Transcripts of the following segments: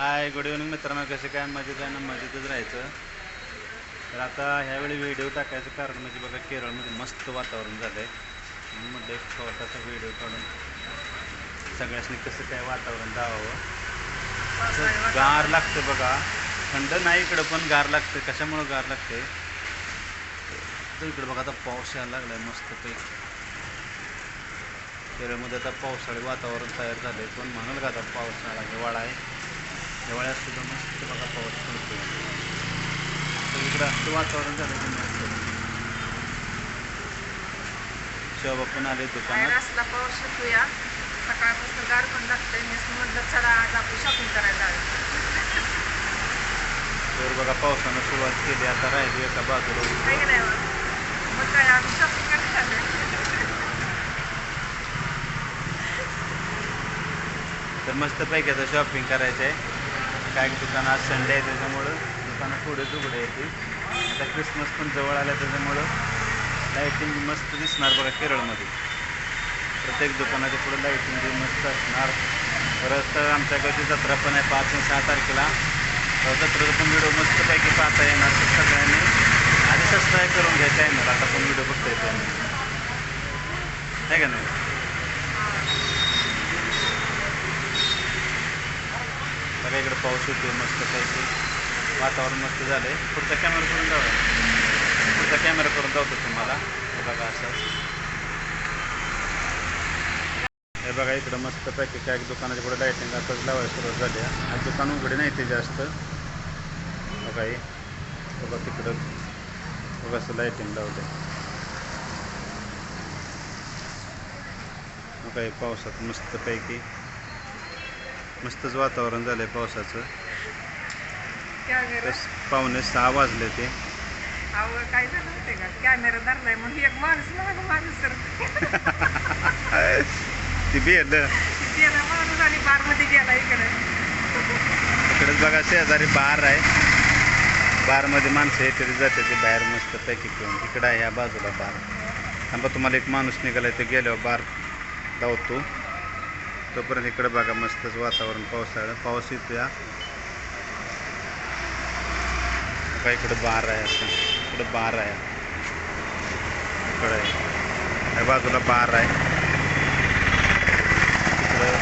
Hi good evening मित्रांनो कसे काय? मजेत आहे ना? मजेतच राहायचं. तर आता ह्यावेळी व्हिडिओ टाकायचं कारण म्हणजे बघा केरळमध्ये मस्त वातावरण झालं आहे म्हणून म्हटलं एक छोटासा व्हिडिओ काढून सगळ्यांनी कसं काय वातावरण दावावं असं गार लागतं बघा. थंड नाही इकडं पण गार लागतं कशामुळं गार लागते तर इकडं बघा आता पाऊस यायला लागलाय मस्तपैकी. केरळमध्ये आता पावसाळी वातावरण तयार झालं आहे पण म्हणाल का आता पावसाळा हिवाळा आहे हिवाळ्यात सुद्धा मस्त बघा पाऊस पडतो इकडं असं वातावरण झालं की मस्त शोभा पण आले दुकानात. असला पाऊस शिकूया. सकाळपासून गार पण लागतंय. मी म्हटलं चला आज आपण शॉपिंग करायला तर बघा पावसानं सुरुवात केली. आता राहिली एका बाजूला मग? काय आम्ही शॉपिंग करायला. तर मस्तपैकी आता शॉपिंग करायचं आहे काय दुकान आज संडे आहे त्याच्यामुळं दुकानं थोडेच उघडे येते आता क्रिसमस पण जवळ आलं त्याच्यामुळं लाईटिंग मस्त दिसणार बघा केरळमध्ये. प्रत्येक दुकानाच्या पुढे लाईटिंग मस्त असणार. परत आमच्याकडची जत्रा पण आहे पाच आणि सहा तारखेला. तर जत्रेचा पण व्हिडिओ मस्तपैकी पाहता येणार तर सगळ्यांनी. आधी सबस्क्राईब करून घ्यायचं आहे ना आता पण व्हिडिओ बघता येतो आहे का नाही? सगळीकडे पाऊस होतो मस्त पैकी. वातावरण मस्त झालं आहे पुढचा कॅमेरा करून जाऊ पुढचा कॅमेरा करून जातो तुम्हाला. हे बघा असं. हे बघा इकडं मस्त पैकी काय दुकानाच्या पुढे लायटिंग आताच लावायला सुरुवात झाली. आहे आज दुकान उघडे नाही ते जास्त. बघा हे. बघा तिकडं. बघा असं लायटिंग लावले बघा हे पावसात मस्त पैकी. मस्तच वातावरण झालंय पावसाचं. कॅमेरा तस पावणे सहा वाजले ते. काय झालं होते का? कॅमेरा धरलाय म्हणून एक माणूस मागं माणूस सर ती बेल गेला माणूस आणि बारमध्ये गेला इकडे. इकडेच बघा शेजारी बार आहे. बारमध्ये माणसं येते जाते ते बाहेर मस्त पैकी घेऊन इकडं आहे या बाजूला बार. थांबा तुम्हाला एक माणूस निघालाय ते गेल्यावर बार लावतो तोपर्यंत इकडं बघा मस्तच वातावरण पावसाळं पाऊस येतो या का इकडं बार आहे असं इकडं बार आहे. इकडं आहे. या बाजूला बार आहे. तिकडं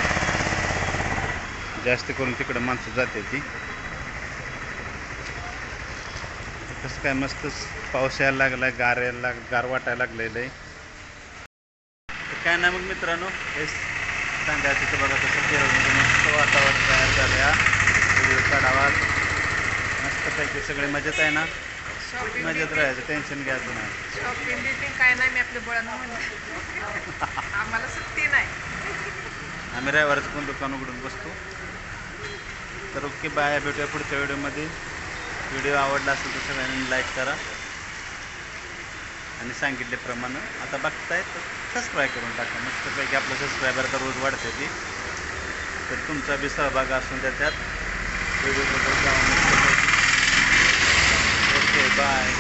जास्त करून तिकडं माणसं जाते ती. कसं काय मस्तच पाऊस यायला लागला गार यायला लाग गार वाटायला लागलेलं आहे. काय नाही मग मित्रांनो हेच सांगायचं तर बघा तसं केरळमध्ये मस्त वातावरण तयार झालं या व्हिडिओ काढावा मस्तपैकी सगळे मजेत आहे ना मजेत राहायचं टेन्शन घ्यायचं नाही शॉपिंग बिपिंग काय नाही मी आपल्या बळानं म्हणलं आम्हाला सुट्टी नाही आम्ही रविवारचं पण दुकान उघडून बसतो. तर ओके बाय भेटूया पुढच्या व्हिडिओमध्ये. व्हिडिओ आवडला असेल तर सगळ्यांनी लाईक करा. आणि सांगितल्याप्रमाणे आता बघताय तर सबस्क्राईब करून टाका. मस्तपैकी आपलं सबस्क्रायबर तर रोज वाढते ती. तर तुमचा बी सहभाग असून द्या त्यात ओके बाय